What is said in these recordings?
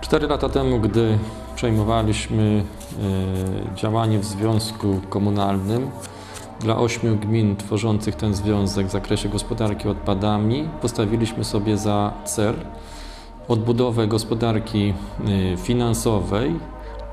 Cztery lata temu, gdy przejmowaliśmy e, działanie w związku komunalnym, dla ośmiu gmin tworzących ten związek w zakresie gospodarki odpadami postawiliśmy sobie za cel odbudowę gospodarki e, finansowej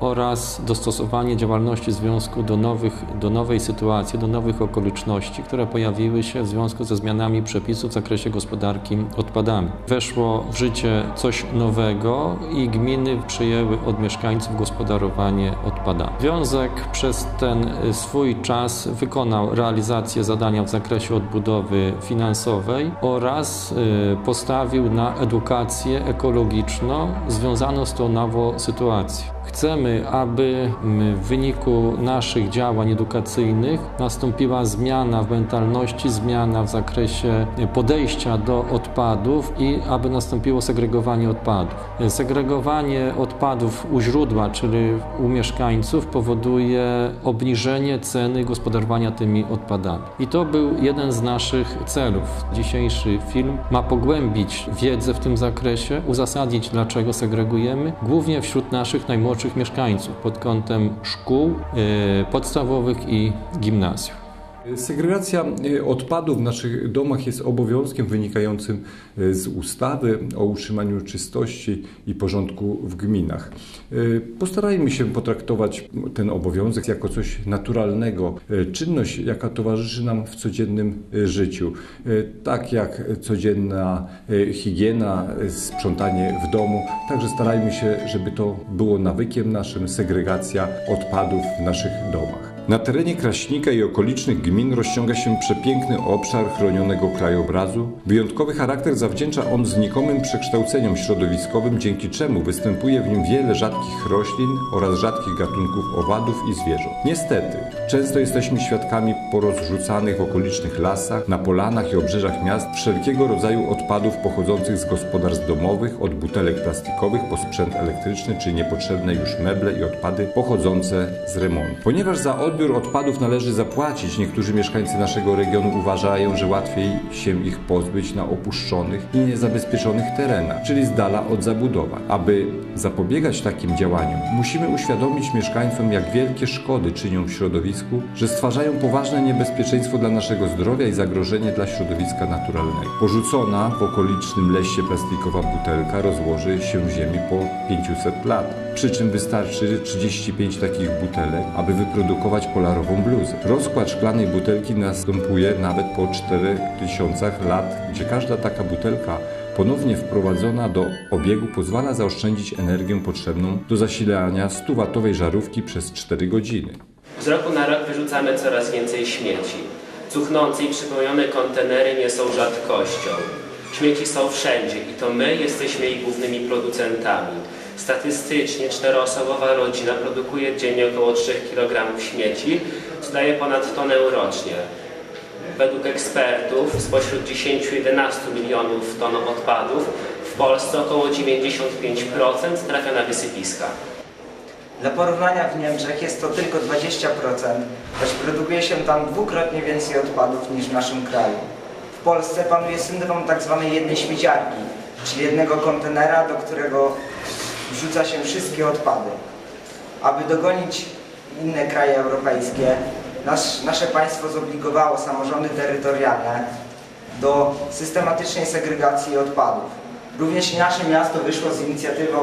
oraz dostosowanie działalności związku do, nowych, do nowej sytuacji, do nowych okoliczności, które pojawiły się w związku ze zmianami przepisów w zakresie gospodarki odpadami. Weszło w życie coś nowego i gminy przyjęły od mieszkańców gospodarowanie odpadami. Związek przez ten swój czas wykonał realizację zadania w zakresie odbudowy finansowej oraz y, postawił na edukację ekologiczną związaną z tą nową sytuacją. Chcemy, aby w wyniku naszych działań edukacyjnych nastąpiła zmiana w mentalności, zmiana w zakresie podejścia do odpadów i aby nastąpiło segregowanie odpadów. Segregowanie odpadów u źródła, czyli u mieszkańców, powoduje obniżenie ceny gospodarowania tymi odpadami. I to był jeden z naszych celów. Dzisiejszy film ma pogłębić wiedzę w tym zakresie, uzasadnić, dlaczego segregujemy, głównie wśród naszych najmłodszych najmłodszych mieszkańców pod kątem szkół e, podstawowych i gimnazjów. Segregacja e, odpadów w naszych domach jest obowiązkiem wynikającym e, z ustawy o utrzymaniu czystości i porządku w gminach. Postarajmy się potraktować ten obowiązek jako coś naturalnego, czynność, jaka towarzyszy nam w codziennym życiu. Tak jak codzienna higiena, sprzątanie w domu, także starajmy się, żeby to było nawykiem naszym, segregacja odpadów w naszych domach. Na terenie Kraśnika i okolicznych gmin rozciąga się przepiękny obszar chronionego krajobrazu. Wyjątkowy charakter zawdzięcza on znikomym przekształceniom środowiskowym, dzięki czemu występuje w nim wiele rzadkich roślin oraz rzadkich gatunków owadów i zwierząt. Niestety, często jesteśmy świadkami porozrzucanych w okolicznych lasach, na polanach i obrzeżach miast wszelkiego rodzaju odpadów pochodzących z gospodarstw domowych, od butelek plastikowych po sprzęt elektryczny czy niepotrzebne już meble i odpady pochodzące z remontu. Ponieważ za odbiór odbiór odpadów należy zapłacić. Niektórzy mieszkańcy naszego regionu uważają, że łatwiej się ich pozbyć na opuszczonych i niezabezpieczonych terenach, czyli z dala od zabudowań. Aby zapobiegać takim działaniom, musimy uświadomić mieszkańcom, jak wielkie szkody czynią w środowisku, że stwarzają poważne niebezpieczeństwo dla naszego zdrowia i zagrożenie dla środowiska naturalnego. Porzucona w okolicznym lesie plastikowa butelka rozłoży się w ziemi po 500 lat przy czym wystarczy 35 takich butelek, aby wyprodukować polarową bluzę. Rozkład szklanej butelki następuje nawet po 4000 lat, gdzie każda taka butelka ponownie wprowadzona do obiegu pozwala zaoszczędzić energię potrzebną do zasilania 100-watowej żarówki przez 4 godziny. Z roku na rok wyrzucamy coraz więcej śmieci. Cuchnące i przypełnione kontenery nie są rzadkością. Śmieci są wszędzie i to my jesteśmy ich głównymi producentami. Statystycznie czteroosobowa rodzina produkuje dziennie około 3 kg śmieci, co daje ponad tonę rocznie. Według ekspertów spośród 10-11 milionów ton odpadów w Polsce około 95% trafia na wysypiska. Dla porównania w Niemczech jest to tylko 20%, choć produkuje się tam dwukrotnie więcej odpadów niż w naszym kraju. W Polsce panuje syndrom tzw. Tak jednej śmieciarki, czyli jednego kontenera, do którego wrzuca się wszystkie odpady. Aby dogonić inne kraje europejskie, nasz, nasze państwo zobligowało samorządy terytorialne do systematycznej segregacji odpadów. Również nasze miasto wyszło z inicjatywą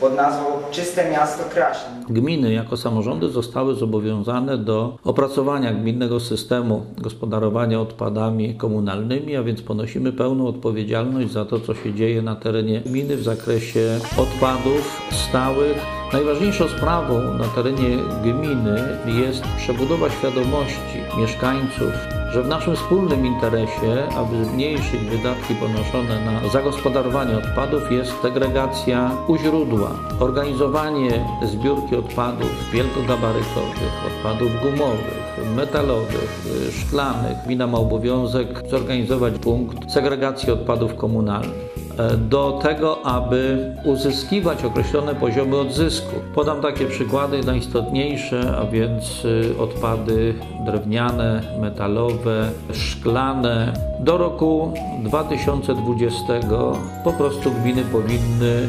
pod nazwą Czyste Miasto Kraśnik. Gminy jako samorządy zostały zobowiązane do opracowania gminnego systemu gospodarowania odpadami komunalnymi, a więc ponosimy pełną odpowiedzialność za to, co się dzieje na terenie gminy w zakresie odpadów stałych. Najważniejszą sprawą na terenie gminy jest przebudowa świadomości mieszkańców że w naszym wspólnym interesie, aby zmniejszyć wydatki ponoszone na zagospodarowanie odpadów, jest segregacja u źródła, organizowanie zbiórki odpadów wielkogabarytowych, odpadów gumowych, metalowych, szklanych. Gmina ma obowiązek zorganizować punkt segregacji odpadów komunalnych do tego, aby uzyskiwać określone poziomy odzysku. Podam takie przykłady najistotniejsze, a więc y, odpady drewniane, metalowe, szklane. Do roku 2020 po prostu gminy powinny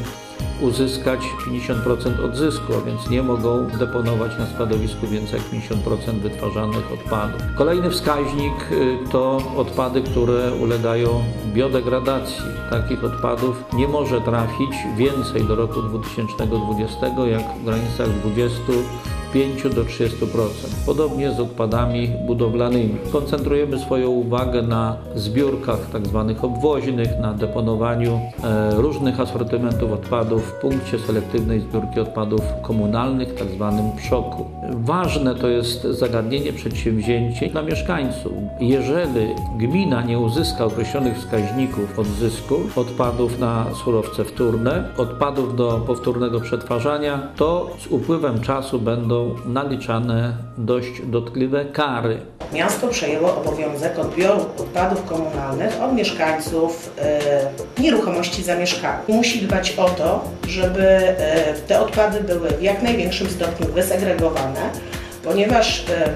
uzyskać 50% odzysku, a więc nie mogą deponować na składowisku więcej jak 50% wytwarzanych odpadów. Kolejny wskaźnik y, to odpady, które ulegają biodegradacji. Takich odpadów nie może trafić więcej do roku 2020 jak w granicach 20 5 do 30%. Podobnie z odpadami budowlanymi. Koncentrujemy swoją uwagę na zbiórkach tzw. obwoźnych, na deponowaniu e, różnych asortymentów odpadów w punkcie selektywnej zbiórki odpadów komunalnych, tzw. PSZOK-u. Ważne to jest zagadnienie przedsięwzięcie dla mieszkańców. Jeżeli gmina nie uzyska określonych wskaźników odzysku odpadów na surowce wtórne, odpadów do powtórnego przetwarzania, to z upływem czasu będą naliczane dość dotkliwe kary. Miasto przejęło obowiązek odbioru odpadów komunalnych od mieszkańców e, nieruchomości zamieszkałych. Musi dbać o to, żeby e, te odpady były w jak największym stopniu wysegregowane, ponieważ e,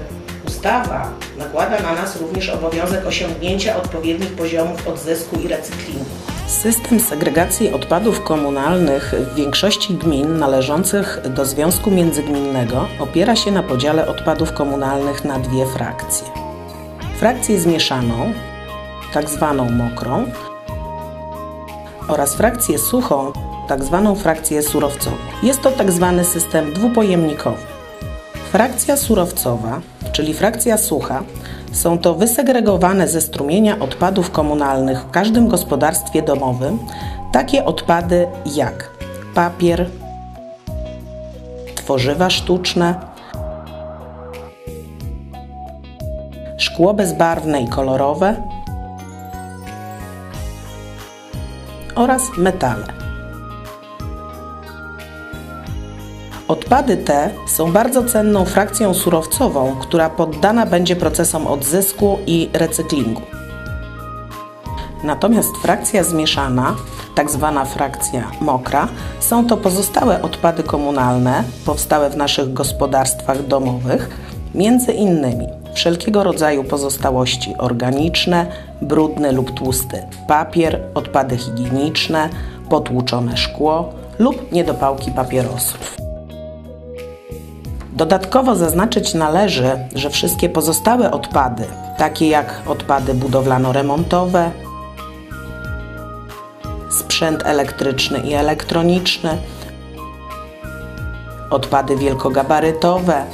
ustawa nakłada na nas również obowiązek osiągnięcia odpowiednich poziomów odzysku i recyklingu. System segregacji odpadów komunalnych w większości gmin należących do Związku Międzygminnego opiera się na podziale odpadów komunalnych na dwie frakcje. Frakcję zmieszaną, tak zwaną mokrą, oraz frakcję suchą, tak zwaną frakcję surowcową. Jest to tak zwany system dwupojemnikowy. Frakcja surowcowa, czyli frakcja sucha, są to wysegregowane ze strumienia odpadów komunalnych w każdym gospodarstwie domowym takie odpady jak papier, tworzywa sztuczne, szkło bezbarwne i kolorowe oraz metale. Odpady te są bardzo cenną frakcją surowcową, która poddana będzie procesom odzysku i recyklingu. Natomiast frakcja zmieszana, tak zwana frakcja mokra, są to pozostałe odpady komunalne powstałe w naszych gospodarstwach domowych, między innymi wszelkiego rodzaju pozostałości organiczne, brudny lub tłusty papier, odpady higieniczne, potłuczone szkło lub niedopałki papierosów. Dodatkowo zaznaczyć należy, że wszystkie pozostałe odpady, takie jak odpady budowlano-remontowe, sprzęt elektryczny i elektroniczny, odpady wielkogabarytowe,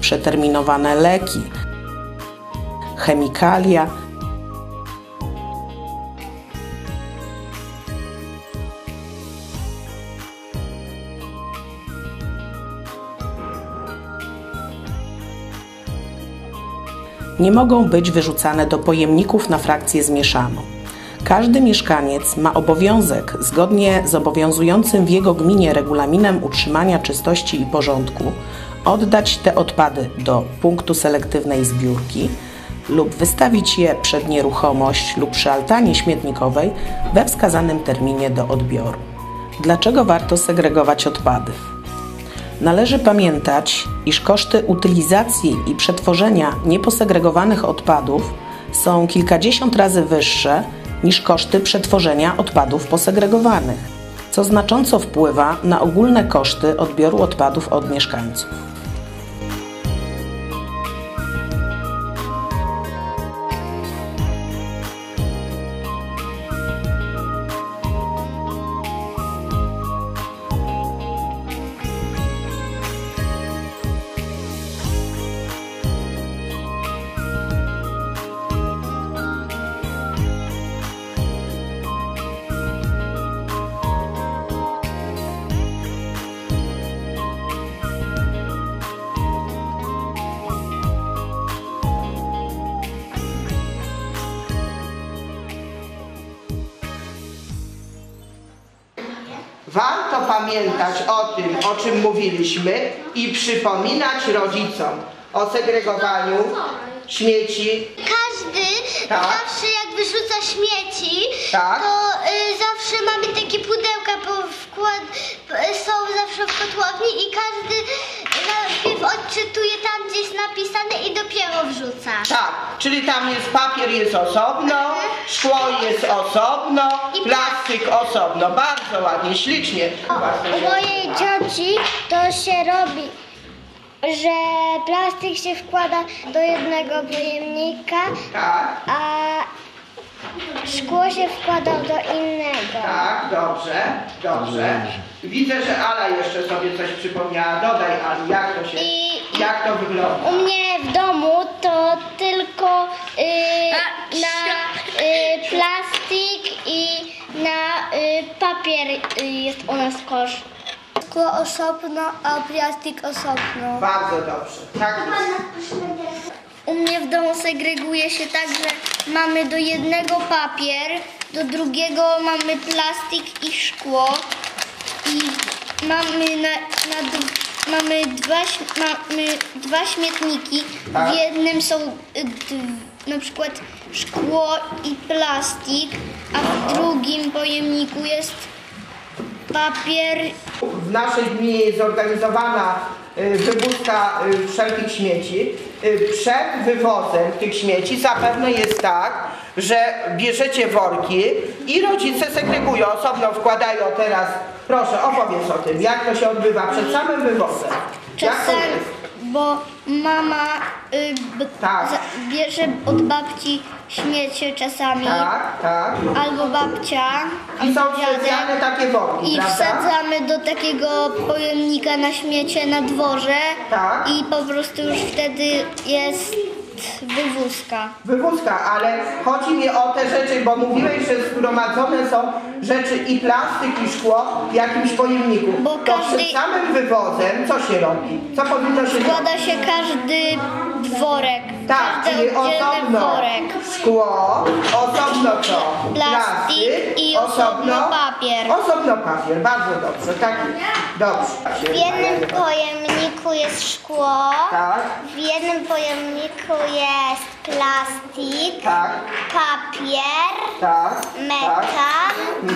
przeterminowane leki, chemikalia, nie mogą być wyrzucane do pojemników na frakcję zmieszaną. Każdy mieszkaniec ma obowiązek, zgodnie z obowiązującym w jego gminie regulaminem utrzymania czystości i porządku, oddać te odpady do punktu selektywnej zbiórki lub wystawić je przed nieruchomość lub przy altanie śmietnikowej we wskazanym terminie do odbioru. Dlaczego warto segregować odpady? Należy pamiętać, iż koszty utylizacji i przetworzenia nieposegregowanych odpadów są kilkadziesiąt razy wyższe niż koszty przetworzenia odpadów posegregowanych, co znacząco wpływa na ogólne koszty odbioru odpadów od mieszkańców. Warto pamiętać o tym, o czym mówiliśmy i przypominać rodzicom o segregowaniu śmieci. Każdy Tak. zawsze jak wyrzuca śmieci, Tak. to y, zawsze mamy takie pudełka, bo wkład, są zawsze w kotłowni i każdy najpierw odczytuje tam, gdzie jest napisane i dopiero wrzuca. Tak, czyli tam jest papier jest osobno, szkło jest osobno, plastyk osobno. Bardzo ładnie, ślicznie. U mojej cioci to się robi, że plastik się wkłada do jednego pojemnika, Tak, a szkło się wkłada do innego. tak, dobrze, dobrze. Widzę, że Ala jeszcze sobie coś przypomniała. Dodaj Alu, jak to się, I- jak to wygląda? U mnie w domu osobno, a plastik osobno. Bardzo dobrze. Tak jest. U mnie w domu segreguje się tak, że mamy do jednego papier, do drugiego mamy plastik i szkło i mamy na, na mamy, dwa, mamy dwa śmietniki. Tak. W jednym są y, na przykład szkło i plastik, a w drugim pojemniku jest papier W naszej gminie jest zorganizowana y, wywózka y, wszelkich śmieci. Y, Przed wywozem tych śmieci zapewne jest tak, że bierzecie worki i rodzice segregują, osobno wkładają teraz, proszę opowiedz o tym, jak to się odbywa przed samym wywozem. Jest? bo mama y, b, Tak. za, bierze od babci śmiecie czasami, Tak, tak. albo babcia, I są albo dziadek. specjalne takie worki, I prawda? wsadzamy do takiego pojemnika na śmiecie na dworze Tak. i po prostu już wtedy jest wywózka. Wywózka, ale chodzi mi o te rzeczy, bo mówiłeś, że zgromadzone są rzeczy i plastyk, i szkło w jakimś pojemniku. Bo To każdy- przed samym wywozem co się robi? Co powinno się robić? się każdy worek, Tak, czyli osobno worek. szkło, osobno co? Plastik i osobno papier. Osobno papier, bardzo dobrze, tak jest. Dobrze. W jednym pojemniku jest szkło, Tak, w jednym pojemniku jest plastik, tak, papier, tak, tak. metal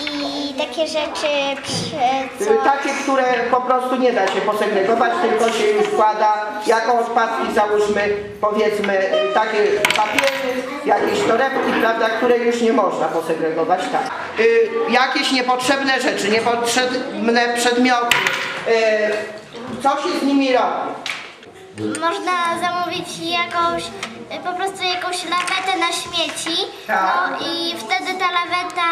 i takie rzeczy, przy- Y, co... Takie, które po prostu nie da się posegregować, tylko się już wkłada jako odpadki, załóżmy, powiedzmy, y, takie papiery, jakieś torebki, prawda, które już nie można posegregować, tak. Y, jakieś niepotrzebne rzeczy, niepotrzebne przedmioty, co się z nimi robi? Można zamówić jakąś, po prostu jakąś lawetę na śmieci, Tak. no i wtedy ta laweta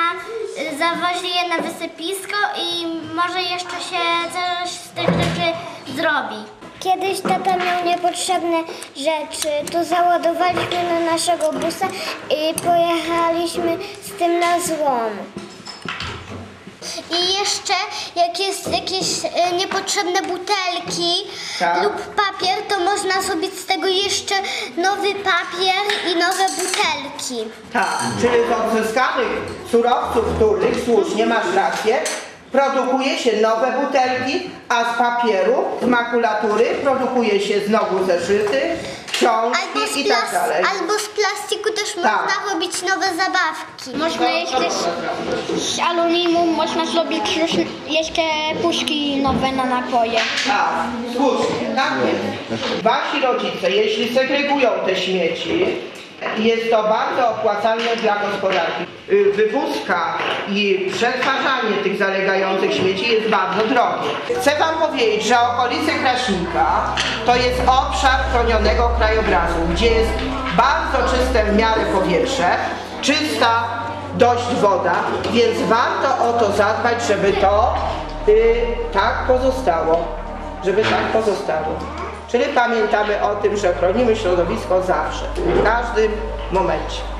y, zawozi je na wysypisko i może jeszcze się coś z tych rzeczy zrobi. Kiedyś tata miał niepotrzebne rzeczy, to załadowaliśmy na naszego busa i pojechaliśmy z tym na złom. I jeszcze jak jest jakieś e, niepotrzebne butelki Tak. lub papier, to można zrobić z tego jeszcze nowy papier i nowe butelki. Tak, czyli z odzyskanych surowców wtórnych, słusznie, masz rację, produkuje się nowe butelki, a z papieru, z makulatury produkuje się znowu zeszyty, Albo z, i tak plas- dalej. albo z plastiku też Tak. można robić nowe zabawki. Można jeszcze z, z aluminium można zrobić różne, jeszcze puszki nowe na napoje. Tak, słusznie, tak jest. Wasi rodzice, jeśli segregują te śmieci, jest to bardzo opłacalne dla gospodarki. Y, Wywózka i przetwarzanie tych zalegających śmieci jest bardzo drogie. Chcę Wam powiedzieć, że okolice Kraśnika to jest obszar chronionego krajobrazu, gdzie jest bardzo czyste w miarę powietrze, czysta dość woda, więc warto o to zadbać, żeby to y, tak pozostało, żeby tak pozostało. Czyli pamiętamy o tym, że chronimy środowisko zawsze, w każdym momencie.